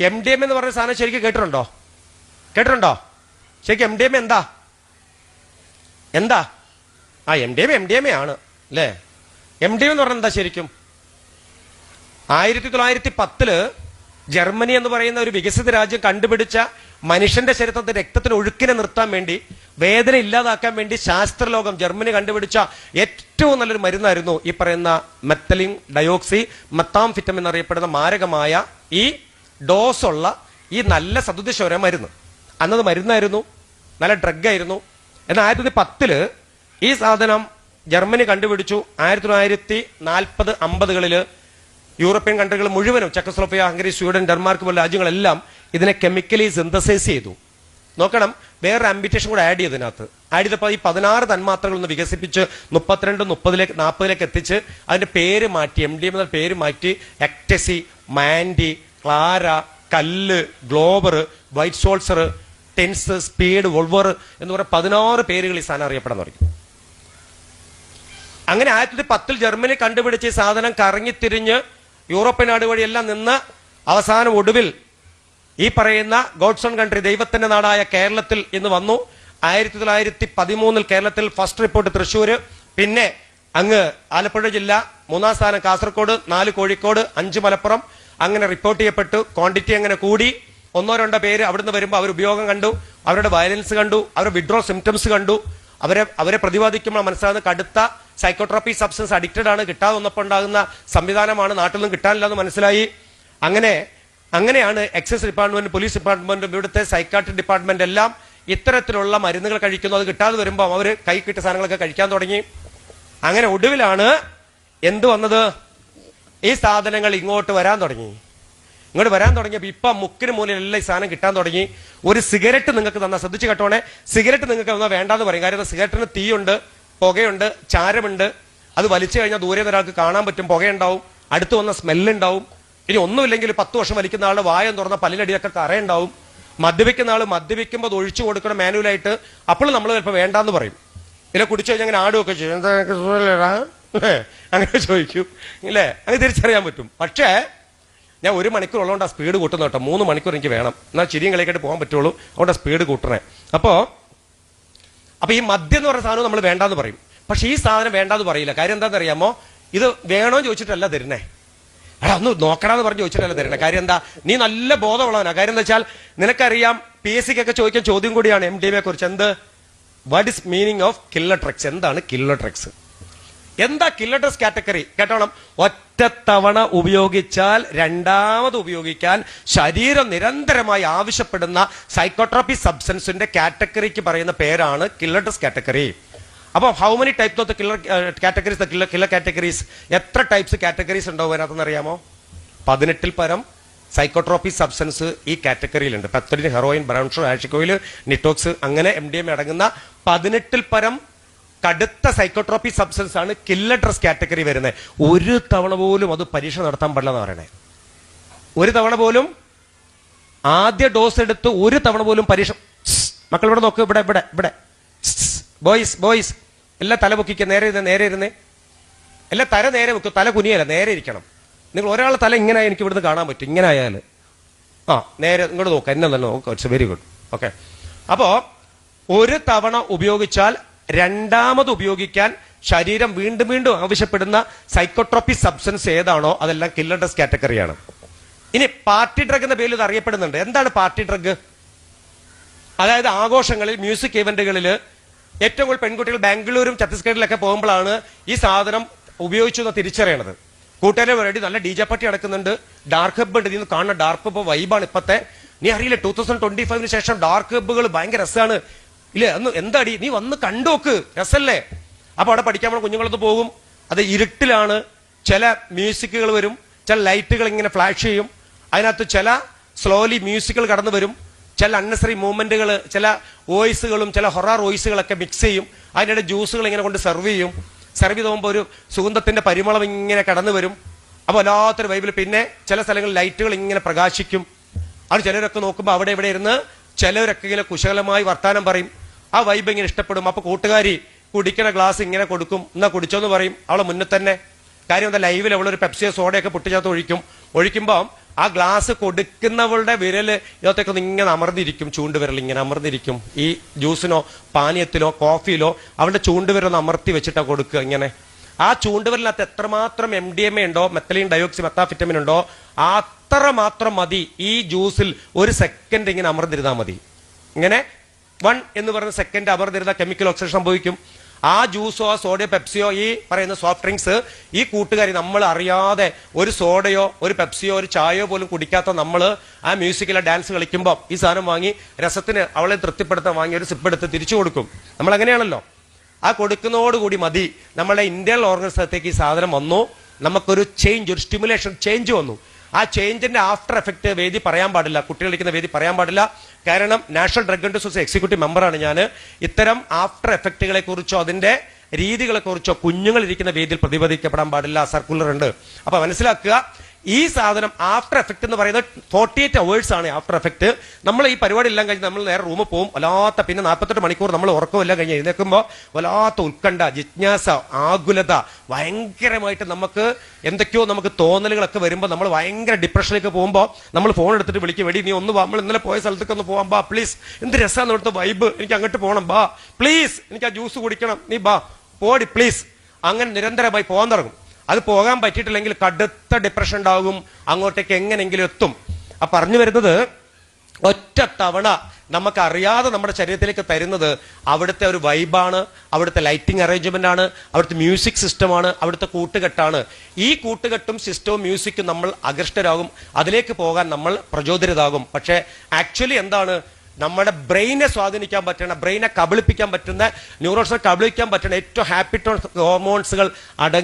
M D M എന്ന് പറഞ്ഞ സാധനം ശരിക്കും കേട്ടിട്ടുണ്ടോ? കേട്ടിട്ടുണ്ടോ? ശരിക്കും എം ഡി എം എന്താ? എന്താ? ആ M D M M D M ആണ് അല്ലേ? എം ഡി എം എന്ന് പറഞ്ഞാൽ എന്താ ശരിക്കും? ആയിരത്തി തൊള്ളായിരത്തി പത്തിൽ ജർമ്മനി എന്ന് പറയുന്ന ഒരു വികസിത രാജ്യം കണ്ടുപിടിച്ച മനുഷ്യന്റെ ശരീരത്തിന്റെ രക്തത്തിന് ഒഴുക്കിനെ നിർത്താൻ വേണ്ടി വേദന ഇല്ലാതാക്കാൻ വേണ്ടി ശാസ്ത്രലോകം ജർമ്മനി കണ്ടുപിടിച്ച ഏറ്റവും നല്ലൊരു മരുന്നായിരുന്നു ഈ പറയുന്ന മെത്തലിൻ ഡയോക്സി മെത്താംഫിറ്റം എന്നറിയപ്പെടുന്ന മാരകമായ ഈ ഡോസ് ഉള്ള ഈ നല്ല സതുദ്ദേശോര മരുന്ന് അന്നത് മരുന്നായിരുന്നു നല്ല ഡ്രഗ് ആയിരുന്നു എന്നാൽ ആയിരത്തി തൊള്ളായിരത്തി പത്തിൽ ഈ സാധനം ജർമ്മനി കണ്ടുപിടിച്ചു. ആയിരത്തി തൊള്ളായിരത്തി നാൽപ്പത് അമ്പതുകളിൽ യൂറോപ്യൻ കൺട്രികൾ മുഴുവനും ചെക്കസ്ലോഫിയ ഹംഗറി സ്വീഡൻ ഡെൻമാർക്ക് പോലെ രാജ്യങ്ങളെല്ലാം ഇതിനെ കെമിക്കലി സിന്തസൈസ് ചെയ്തു. നോക്കണം വേറെ ആംബിറ്റേഷൻ കൂടെ ആഡ് ചെയ്തതിനകത്ത് ആഡ് ചെയ്തപ്പോൾ ഈ പതിനാറ് തന്മാത്രകൾ ഒന്ന് വികസിപ്പിച്ച് മുപ്പത്തിരണ്ട് മുപ്പതിലേക്ക് നാൽപ്പതിലേക്ക് എത്തിച്ച് അതിന്റെ പേര് മാറ്റി എം ഡി എം പേര് മാറ്റി എക്ടസി മാൻഡി ക്ലാര കല്ല് ഗ്ലോബർ വൈറ്റ് സോൾസർ ടെൻസ് സ്പീഡ് വോൾവർ എന്ന് പറയുന്ന പതിനാറ് പേരുകൾ ഈ സാധനം അറിയപ്പെടാൻ തുടങ്ങി. അങ്ങനെ ആയിരത്തി തൊള്ളായിരത്തി പത്തിൽ ജർമ്മനി കണ്ടുപിടിച്ച് ഈ സാധനം കറങ്ങിത്തിരിഞ്ഞ് യൂറോപ്യൻ നാട് വഴിയെല്ലാം നിന്ന് അവസാനം ഒടുവിൽ ഈ പറയുന്ന ഗോഡ്സൺ കൺട്രി ദൈവത്തിന്റെ നാടായ കേരളത്തിൽ ഇന്ന് വന്നു. ആയിരത്തി തൊള്ളായിരത്തി പതിമൂന്നിൽ കേരളത്തിൽ ഫസ്റ്റ് റിപ്പോർട്ട് തൃശ്ശൂര്. പിന്നെ അങ്ങ് ആലപ്പുഴ ജില്ല മൂന്നാം സ്ഥാനം കാസർഗോഡ് നാല് കോഴിക്കോട് അഞ്ച് മലപ്പുറം. അങ്ങനെ റിപ്പോർട്ട് ചെയ്യപ്പെട്ടു. ക്വാണ്ടിറ്റി അങ്ങനെ കൂടി. ഒന്നോ രണ്ടോ പേര് അവിടുന്ന് വരുമ്പോൾ അവർ ഉപയോഗം കണ്ടു. അവരുടെ വയലൻസ് കണ്ടു. അവരുടെ വിഡ്രോ സിംറ്റംസ് കണ്ടു. അവരെ അവരെ പ്രതിപാദിക്കുമ്പോൾ മനസ്സിലാകുന്ന കടുത്ത സൈക്കോട്രോപ്പി സബ്സ്റ്റൻസ് അഡിക്റ്റഡ് ആണ്. കിട്ടാതെ വന്നപ്പോൾ ഉണ്ടാകുന്ന സംവിധാനമാണ് നിന്നും കിട്ടാനില്ല എന്ന് മനസ്സിലായി. അങ്ങനെ അങ്ങനെയാണ് എക്സൈസ് ഡിപ്പാർട്ട്മെന്റ് പോലീസ് ഡിപ്പാർട്ട്മെന്റും ഇവിടുത്തെ സൈക്കാട്രിക് ഡിപ്പാർട്ട്മെന്റ് എല്ലാം ഇത്തരത്തിലുള്ള മരുന്നുകൾ കഴിക്കുന്നു. അത് കിട്ടാതെ വരുമ്പോൾ അവർ കൈ കിട്ടിയ സാധനങ്ങളൊക്കെ കഴിക്കാൻ തുടങ്ങി. അങ്ങനെ ഒടുവിലാണ് എന്ത് വന്നത്? ഈ സാധനങ്ങൾ ഇങ്ങോട്ട് വരാൻ തുടങ്ങി. ഇങ്ങോട്ട് വരാൻ തുടങ്ങിയപ്പോൾ ഇപ്പൊ മുക്കിന് മൂലയിലെല്ലാം ഈ സാധനം കിട്ടാൻ തുടങ്ങി. ഒരു സിഗരറ്റ് നിങ്ങൾക്ക് തന്നാൽ ശ്രദ്ധിച്ച് കേട്ടോണേ. സിഗരറ്റ് നിങ്ങൾക്ക് തന്നാൽ വേണ്ടാന്ന് പറയും. കാര്യം സിഗരറ്റിന് തീയുണ്ട് പുകയുണ്ട് ചാരമുണ്ട്. അത് വലിച്ചു കഴിഞ്ഞാൽ ദൂരെ ഒരാൾക്ക് കാണാൻ പറ്റും പുകയുണ്ടാവും. അടുത്ത് വന്ന സ്മെല്ലുണ്ടാവും. ഇനി ഒന്നുമില്ലെങ്കിൽ പത്ത് വർഷം വലിക്കുന്ന ആളുടെ വായം തുറന്ന പല്ലിനടിയൊക്കെ കറയുണ്ടാവും മദ്യപിക്കുന്ന ആൾ മദ്യപിക്കുമ്പോൾ അത് ഒഴിച്ചു കൊടുക്കണം മാനുവലായിട്ട്. അപ്പോൾ നമ്മൾ ചിലപ്പോൾ വേണ്ടാന്ന് പറയും. ഇല്ല കുടിച്ചു കഴിഞ്ഞാൽ അങ്ങനെ ആടുമൊക്കെ ചെയ്യും. അങ്ങനെ ചോദിക്കും. ഇല്ലേ? അങ്ങനെ തിരിച്ചറിയാൻ പറ്റും. പക്ഷേ ഞാൻ ഒരു മണിക്കൂർ ഉള്ളതുകൊണ്ട് ആ സ്പീഡ് കൂട്ടുന്നു കേട്ടോ. മൂന്ന് മണിക്കൂർ എനിക്ക് വേണം. എന്നാൽ ചിരിയും കളിക്കായിട്ട് പോകാൻ പറ്റുള്ളൂ. അതുകൊണ്ട് സ്പീഡ് കൂട്ടണേ. അപ്പോൾ അപ്പോൾ ഈ മദ്യം എന്ന് പറയുന്ന സാധനം നമ്മൾ വേണ്ടാന്ന് പറയും. പക്ഷേ ഈ സാധനം വേണ്ടാന്ന് പറയില്ല. കാര്യം എന്താണെന്ന് അറിയാമോ ഇത് വേണോ ചോദിച്ചിട്ടല്ല തരുന്നേ. എടാ ഒന്ന് നോക്കണമെന്ന് പറഞ്ഞ് ചോദിച്ചിട്ടല്ല തരണേ കാര്യം എന്താ? നീ നല്ല ബോധമുള്ളവനാ. കാര്യം എന്താ വെച്ചാൽ നിനക്കറിയാം പി എസ് സിക്കൊക്കെ ചോദിക്കാൻ ചോദ്യം കൂടിയാണ് എം ഡി എമ്മെ കുറിച്ച് എന്ത്? What is meaning of killer drugs എന്താണ് കില്ലർ ഡ്രഗ്സ് എന്താ കില്ലർ ഡ്രഗ്സ് കാറ്റഗറി കേട്ടോണം. ഒറ്റത്തവണ ഉപയോഗിച്ചാൽ രണ്ടാമത് ഉപയോഗിക്കാൻ ശരീരം നിരന്തരമായി ആവശ്യപ്പെടുന്ന സൈക്കോട്രോപ്പി സബ്സ്റ്റൻസിന്റെ കാറ്റഗറിക്ക് പറയുന്ന പേരാണ് കില്ലർ ഡ്രഗ്സ് കാറ്റഗറി അപ്പോൾ how many types of the killer categories killer killer categories എത്ര ടൈപ്സ് കാറ്റഗറീസ് ഉണ്ടാവും അതിനകത്തെന്ന് അറിയാമോ പതിനെട്ടിൽ പരം സൈക്കോട്രോപ്പി സബ്സ്റ്റൻസ് ഈ കാറ്റഗറിയിലുണ്ട് പെത്തലിൻ ഹെറോയിൻ ബ്രൗൺഷോ ആഷിക്കോയിൽ നിറ്റോക്സ് അങ്ങനെ എം ഡി എം അടങ്ങുന്ന പതിനെട്ടിൽ പരം കടുത്ത സൈക്കോട്രോപ്പി സബ്സ്റ്റൻസ് ആണ് കില്ലർ ഡ്രസ് കാറ്റഗറി വരുന്നത്. ഒരു തവണ പോലും അത് പരീക്ഷ നടത്താൻ പാടില്ലെന്ന് പറയണേ. ഒരു തവണ പോലും ആദ്യ ഡോസ് എടുത്ത് ഒരു തവണ പോലും പരീക്ഷ മക്കൾ ഇവിടെ നോക്ക് ഇവിടെ ഇവിടെ ഇവിടെ. ബോയ്സ് ബോയ്സ് എല്ലാം തല പൊക്കിക്കുക നേരെ ഇരുന്ന് നേരെ ഇരുന്ന്. എല്ലാം തല നേരെ വെക്കും തല കുനിയല്ല നേരെ ഇരിക്കണം. നിങ്ങൾ ഒരാളെ തല ഇങ്ങനെ എനിക്ക് ഇവിടുന്ന് കാണാൻ പറ്റും ഇങ്ങനെ ആയാൽ ആ നേരെ ഇങ്ങോട്ട് നോക്കാം എന്നെ തന്നെ നോക്കാം വെരി ഗുഡ് ഓക്കെ അപ്പോ ഒരു തവണ ഉപയോഗിച്ചാൽ രണ്ടാമത് ഉപയോഗിക്കാൻ ശരീരം വീണ്ടും വീണ്ടും ആവശ്യപ്പെടുന്ന സൈക്കോട്രോപ്പി സബ്സ്റ്റൻസ് ഏതാണോ അതെല്ലാം കില്ലർ ഡ്രസ് കാറ്റഗറിയാണ് ഇനി പാർട്ടി ഡ്രഗ് എന്ന പേരിൽ ഇത് അറിയപ്പെടുന്നുണ്ട്. എന്താണ് പാർട്ടി ഡ്രഗ് അതായത് ആഘോഷങ്ങളിൽ മ്യൂസിക് ഇവന്റുകളിൽ ഏറ്റവും കൂടുതൽ പെൺകുട്ടികൾ ബാംഗ്ലൂരും ഛത്തീസ്ഗഡിലൊക്കെ പോകുമ്പോഴാണ് ഈ സാധനം ഉപയോഗിച്ചു എന്ന് തിരിച്ചറിയണത്. കൂട്ടുകാരെ വേണ്ടി നല്ല ഡി ജെ പട്ടി നടക്കുന്നുണ്ട്. ഡാർക്ക് ഹബ്ബ് ഉണ്ട്. ഇതിന്ന് കാണുന്ന ഡാർക്ക് ഹബ്ബ് വൈബാണ് ഇപ്പത്തെ. നീ അറിയില്ല? ടൂ തൗസൻഡ് ട്വന്റി ഫൈവിന് ശേഷം ഡാർക്ക് ഹബ്ബുകൾ ഭയങ്കര രസമാണ്. ഇല്ലേ? അന്ന് എന്താടി? നീ വന്ന് കണ്ടോക്ക്. രസല്ലേ? അപ്പൊ അവിടെ പഠിക്കാൻ പോകുന്ന കുഞ്ഞുങ്ങളത്ത് പോകും. അത് ഇരുട്ടിലാണ്. ചില മ്യൂസിക്കുകൾ വരും. ചില ലൈറ്റുകൾ ഇങ്ങനെ ഫ്ലാഷ് ചെയ്യും. അതിനകത്ത് ചില സ്ലോലി മ്യൂസിക്കുകൾ കടന്നു വരും. ചില അണ്ണസറി മൂവ്മെന്റുകൾ ചില വോയിസുകളും ചില ഹൊറാർ വോയിസുകളൊക്കെ മിക്സ് ചെയ്യും. അതിനിടെ ജ്യൂസുകൾ ഇങ്ങനെ കൊണ്ട് സെർവ് ചെയ്യും. സെർവ് ചെയ്ത് പോകുമ്പോൾ ഒരു സുഗന്ധത്തിന്റെ പരിമളം ഇങ്ങനെ കടന്നു വരും. അപ്പോൾ വല്ലാത്തൊരു വൈബിൽ പിന്നെ ചില സ്ഥലങ്ങളിൽ ലൈറ്റുകൾ ഇങ്ങനെ പ്രകാശിക്കും. അത് ചിലരൊക്കെ നോക്കുമ്പോൾ അവിടെ ഇവിടെ ഇരുന്ന് ചിലരൊക്കെ ഇങ്ങനെ കുശലമായി വർത്താനം പറയും. ആ വൈബ് ഇങ്ങനെ ഇഷ്ടപ്പെടും. അപ്പൊ കൂട്ടുകാരി കുടിക്കണ ഗ്ലാസ് ഇങ്ങനെ കൊടുക്കും. എന്നാ കുടിച്ചോന്ന് പറയും. അവളെ മുന്നേ തന്നെ. കാര്യം എന്താ ലൈവിൽ അവളൊരു പെപ്സിയോ സോഡയൊക്കെ പൊട്ടിച്ചകത്ത് ഒഴിക്കും. ഒഴിക്കുമ്പോൾ ആ ഗ്ലാസ് കൊടുക്കുന്നവളുടെ വിരൽ ഇതൊക്കെ ഇങ്ങനെ അമർന്നിരിക്കും. ചൂണ്ടുവിരൽ ഇങ്ങനെ അമർന്നിരിക്കും. ഈ ജ്യൂസിനോ പാനീയത്തിലോ കോഫിയിലോ അവളുടെ ചൂണ്ടുവിരൽ അമർത്തി വെച്ചിട്ടാ കൊടുക്കുക ഇങ്ങനെ. ആ ചൂണ്ടുവിരലിനകത്ത് എത്രമാത്രം എം ഡി എം എ ഉണ്ടോ മെത്തലിൻ ഡയോക്സി മെത്താഫിറ്റമിൻ ഉണ്ടോ അത്ര മാത്രം മതി. ഈ ജ്യൂസിൽ ഒരു സെക്കൻഡ് ഇങ്ങനെ അമർന്നിരുന്നാൽ മതി. ഇങ്ങനെ വൺ എന്ന് പറയുന്ന സെക്കൻഡ് അവർ തരുന്ന കെമിക്കൽ ഓക്സിഡേഷൻ സംഭവിക്കും. ആ ജ്യൂസോ ആ സോഡയോ പെപ്സിയോ ഈ പറയുന്ന സോഫ്റ്റ് ഡ്രിങ്ക്സ് ഈ കൂട്ടുകാരി നമ്മൾ അറിയാതെ ഒരു സോഡയോ ഒരു പെപ്സിയോ ഒരു ചായയോ പോലും കുടിക്കാത്ത നമ്മൾ ആ മ്യൂസിക്കിലെ ഡാൻസ് കളിക്കുമ്പോൾ ഈ സാധനം വാങ്ങി രസത്തിന് അവളെ തൃപ്തിപ്പെടുത്താൻ വാങ്ങി ഒരു സിപ്പ് എടുത്ത് തിരിച്ചു കൊടുക്കും. നമ്മൾ അങ്ങനെയാണല്ലോ. ആ കൊടുക്കുന്നതോടുകൂടി മതി. നമ്മളെ ഇന്ത്യൻ ഓർഗനൈസത്തേക്ക് ഈ സാധനം വന്നു. നമുക്കൊരു ചേഞ്ച് ഒരു സ്റ്റിമുലേഷൻ ചേഞ്ച് വന്നു. ആ ചേഞ്ചിന്റെ ആഫ്റ്റർ എഫക്ട് വേദി പറയാൻ പാടില്ല. കുട്ടികൾ ഇരിക്കുന്ന വേദി പറയാൻ പാടില്ല. കാരണം നാഷണൽ ഡ്രഗ് സൊസൈറ്റി എക്സിക്യൂട്ടീവ് മെമ്പറാണ് ഞാൻ ഇത്തരം ആഫ്റ്റർ എഫക്റ്റുകളെ കുറിച്ചോ അതിന്റെ രീതികളെ കുറിച്ചോ കുഞ്ഞുങ്ങൾ ഇരിക്കുന്ന വേദിയിൽ പ്രതിപാദിക്കപ്പെടാൻ പാടില്ല. സർക്കുലർ ഉണ്ട്. അപ്പൊ മനസ്സിലാക്കുക ഈ സാധനം ആഫ്റ്റർ എഫക്റ്റ് എന്ന് പറയുന്നത് ഫോർട്ടി എയ്റ്റ് അവേഴ്സ് ആണ് ആഫ്റ്റർ എഫക്റ്റ് നമ്മൾ ഈ പരിപാടി എല്ലാം കഴിഞ്ഞ് നമ്മൾ നേരെ റൂമിൽ പോകും വല്ലാത്ത പിന്നെ നാൽപ്പത്തെട്ട് മണിക്കൂർ നമ്മൾ ഉറക്കമെല്ലാം കഴിഞ്ഞ് എഴുന്നേൽക്കുമ്പോൾ വല്ലാത്ത ഉത്കണ്ഠ ജിജ്ഞാസ ആകുലത ഭയങ്കരമായിട്ട് നമുക്ക് എന്തൊക്കെയോ നമുക്ക് തോന്നലുകളൊക്കെ വരുമ്പോൾ നമ്മൾ ഭയങ്കര ഡിപ്രഷനിലേക്ക് പോകുമ്പോൾ നമ്മൾ ഫോൺ എടുത്തിട്ട് വിളിക്കും. വെടി നീ ഒന്ന് വാ. നമ്മൾ ഇന്നലെ പോയ സ്ഥലത്തേക്ക് ഒന്ന് പോകാം ബാ പ്ലീസ് എന്ത് രസമാണ് ഇവിടുത്തെ വൈബ് എനിക്ക് അങ്ങോട്ട് പോകണം ബാ. പ്ലീസ് എനിക്ക് ആ ജ്യൂസ് കുടിക്കണം. നീ ബാ. പോടി പ്ലീസ് അങ്ങനെ നിരന്തരമായി പോകാൻ തുടങ്ങും. അത് പോകാൻ പറ്റിയിട്ടില്ലെങ്കിൽ കടുത്ത ഡിപ്രഷൻ ഉണ്ടാകും. അങ്ങോട്ടേക്ക് എങ്ങനെങ്കിലും എത്തും. ആ പറഞ്ഞു വരുന്നത് ഒറ്റ തവണ നമുക്ക് അറിയാതെ നമ്മുടെ ശരീരത്തിലേക്ക് തരുന്നത് അവിടുത്തെ ഒരു വൈബാണ് അവിടുത്തെ ലൈറ്റിംഗ് അറേഞ്ച്മെന്റ് ആണ് അവിടുത്തെ മ്യൂസിക് സിസ്റ്റമാണ് അവിടുത്തെ കൂട്ടുകെട്ടാണ്. ഈ കൂട്ടുകെട്ടും സിസ്റ്റവും മ്യൂസിക്കും നമ്മൾ ആകൃഷ്ടരാകും അതിലേക്ക് പോകാൻ നമ്മൾ പ്രചോദിതരാകും. പക്ഷേ ആക്ച്വലി എന്താണ്? നമ്മുടെ ബ്രെയിനെ സ്വാധീനിക്കാൻ പറ്റുന്ന ബ്രെയിനെ കബളിപ്പിക്കാൻ പറ്റുന്ന ന്യൂറോൺസിനെ കബളിപ്പിക്കാൻ പറ്റുന്ന ഏറ്റവും ഹാപ്പി ഹോർമോൺസുകൾ അടങ്ങി